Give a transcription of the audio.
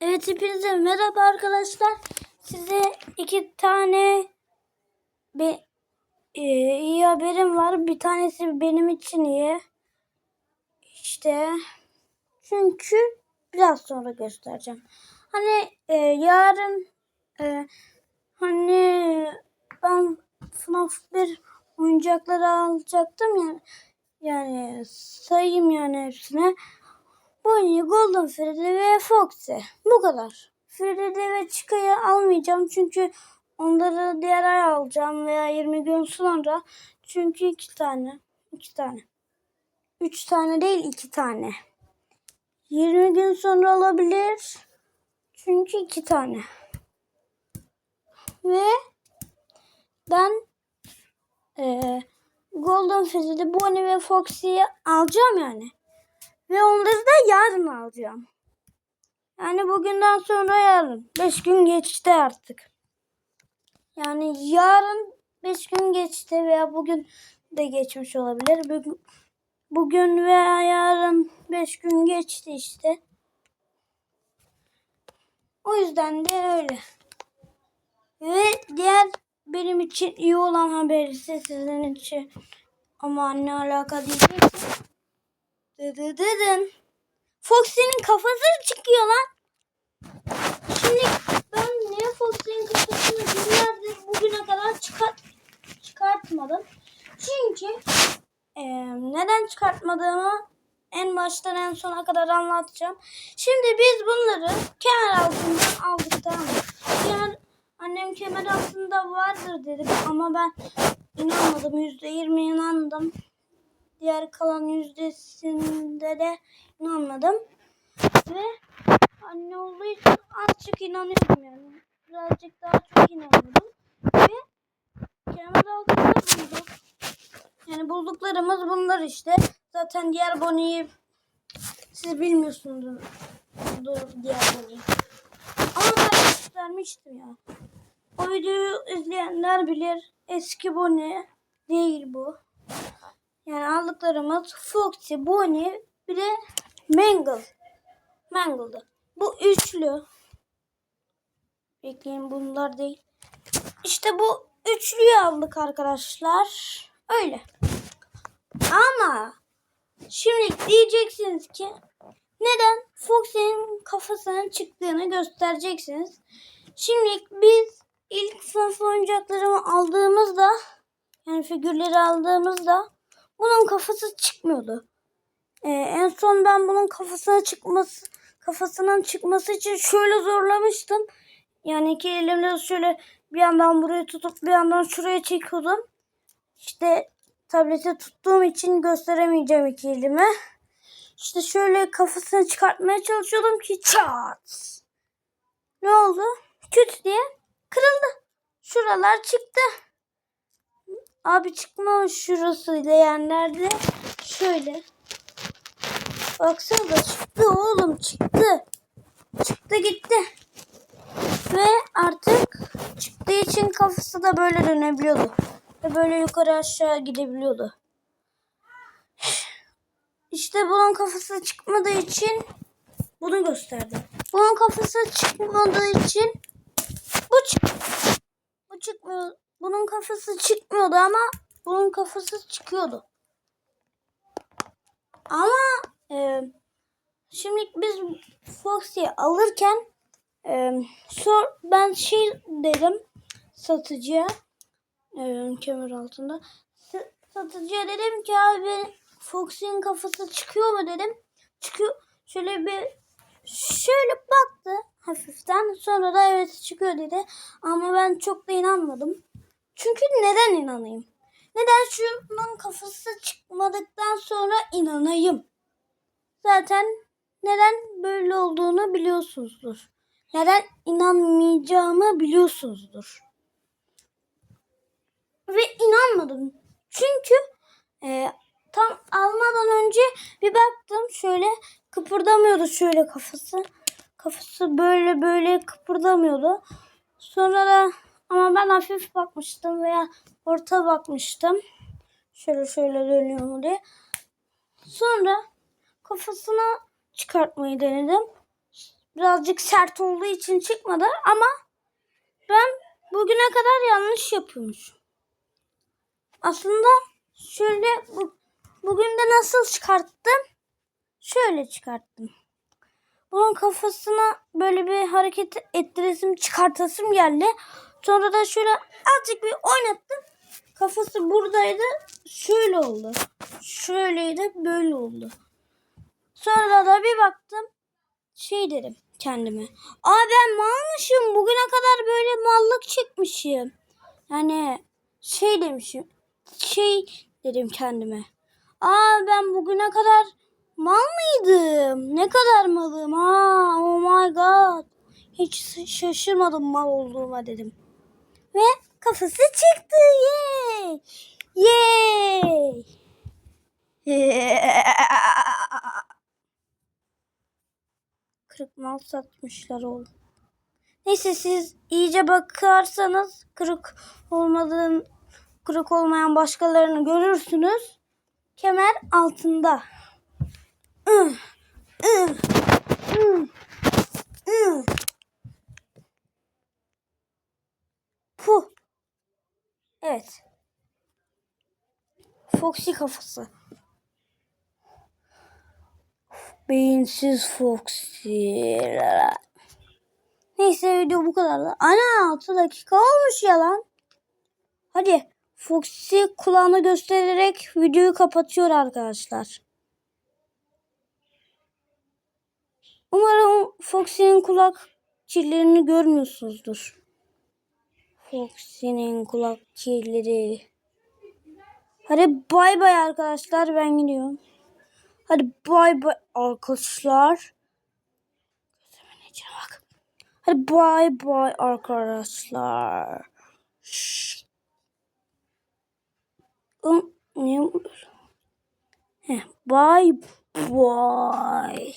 Evet hepinize merhaba arkadaşlar. Size iki tane be, e, iyi haberim var. Bir tanesi benim için iyi. İşte çünkü biraz sonra göstereceğim. Hani e, yarın e, hani ben FNAF 1 oyuncakları alacaktım ya. Yani sayayım yani hepsine. Bonnie, Golden Freddy ve Foxy. Bu kadar. Freddy ve Chica'yı almayacağım çünkü onları diğer ay alacağım veya 20 gün sonra. Çünkü iki tane. iki tane. Üç tane değil iki tane. 20 gün sonra olabilir. Çünkü iki tane. Ve ben eee Golden Freddy, Bonnie ve Foxy'yi alacağım yani. Ve onları da yarın alacağım. Yani bugünden sonra yarın. Beş gün geçti artık. Yani yarın beş gün geçti veya bugün de geçmiş olabilir. Bugün, bugün veya yarın beş gün geçti işte. O yüzden de öyle. Ve diğer benim için iyi olan haber ise sizin için ama ne alaka diyeceksiniz. Dıdıdıdın. Foxy'nin kafası çıkıyor lan. Şimdi ben niye Foxy'nin kafasını günlerdir bugüne kadar çıkart çıkartmadım. Çünkü e, neden çıkartmadığımı en baştan en sona kadar anlatacağım. Şimdi biz bunları kemer altından aldık tamam mı? Kemer, annem kemer altında vardır dedi ama ben inanmadım. Yüzde yirmi inandım diğer kalan yüzdesinde de inanmadım. Ve anne olduğu için azıcık inanıyordum yani. Birazcık daha çok inanıyordum. Ve kemer altında bulduk. Yani bulduklarımız bunlar işte. Zaten diğer Bonnie'yi siz bilmiyorsunuz diğer Bonnie'yi. Ama ben göstermiştim ya. O videoyu izleyenler bilir. Eski Bonnie değil bu. Yani aldıklarımız Foxy, Bonnie bir de Mangle. Mangle'dı. Bu üçlü. Bekleyin bunlar değil. İşte bu üçlüyü aldık arkadaşlar. Öyle. Ama şimdi diyeceksiniz ki neden Foxy'nin kafasının çıktığını göstereceksiniz. Şimdi biz ilk sınıf oyuncaklarımı aldığımızda yani figürleri aldığımızda bunun kafası çıkmıyordu. Ee, en son ben bunun kafasına çıkması kafasının çıkması için şöyle zorlamıştım. Yani iki elimle şöyle bir yandan burayı tutup bir yandan şuraya çekiyordum. İşte tableti tuttuğum için gösteremeyeceğim iki elimi. İşte şöyle kafasını çıkartmaya çalışıyordum ki çat. Ne oldu? Küt diye kırıldı. Şuralar çıktı. Abi çıkmamış şurasıyla yerlerde. Şöyle. Baksana çıktı oğlum çıktı. Çıktı gitti. Ve artık çıktığı için kafası da böyle dönebiliyordu. Ve böyle yukarı aşağı gidebiliyordu. İşte bunun kafası çıkmadığı için bunu gösterdim. Bunun kafası çıkmadığı için bu çık bu çıkmıyor. Bunun kafası çıkmıyordu ama bunun kafası çıkıyordu. Ama e, şimdi biz Foxy'yi alırken e, sor, ben şey dedim satıcıya e, kemer altında satıcıya dedim ki abi Foxy'nin kafası çıkıyor mu dedim. Çıkıyor. Şöyle bir şöyle baktı hafiften. Sonra da evet çıkıyor dedi. Ama ben çok da inanmadım. Çünkü neden inanayım? Neden şunun kafası çıkmadıktan sonra inanayım? Zaten neden böyle olduğunu biliyorsunuzdur. Neden inanmayacağımı biliyorsunuzdur. Ve inanmadım. Çünkü e, tam almadan önce bir baktım şöyle kıpırdamıyordu şöyle kafası. Kafası böyle böyle kıpırdamıyordu. Sonra da ama ben hafif bakmıştım veya orta bakmıştım. Şöyle şöyle dönüyor mu diye. Sonra kafasına çıkartmayı denedim. birazcık sert olduğu için çıkmadı ama ben bugüne kadar yanlış yapıyormuşum. Aslında şöyle bu, bugün de nasıl çıkarttım? Şöyle çıkarttım. Bunun kafasına böyle bir hareket ettiresim çıkartasım geldi. Sonra da şöyle azıcık bir oynattım. Kafası buradaydı. Şöyle oldu. Şöyleydi böyle oldu. Sonra da bir baktım. Şey dedim kendime. Aa ben malmışım. Bugüne kadar böyle mallık çıkmışım. Yani şey demişim. Şey dedim kendime. Aa ben bugüne kadar mal mıydım? Ne kadar malım? Aa oh my god. Hiç şaşırmadım mal olduğuma dedim. Ve kafası çıktı. Yay! Yay! Kırık mal satmışlar oğlum. Neyse siz iyice bakarsanız kırık olmadığın kırık olmayan başkalarını görürsünüz. Kemer altında. Ih, ih, ih, ih. Puh. Evet. Foxy kafası. Beyinsiz Foxy. Neyse video bu kadar da. Ana 6 dakika olmuş ya lan. Hadi Foxy kulağını göstererek videoyu kapatıyor arkadaşlar. Umarım Foxy'nin kulak kirlerini görmüyorsunuzdur. Foxy'nin kulak kirleri. Hadi bay bay arkadaşlar ben gidiyorum. Hadi bay bay arkadaşlar. Gözümün içine bak. Hadi bay bay arkadaşlar. Şşş. Ne? Heh, Bye bye.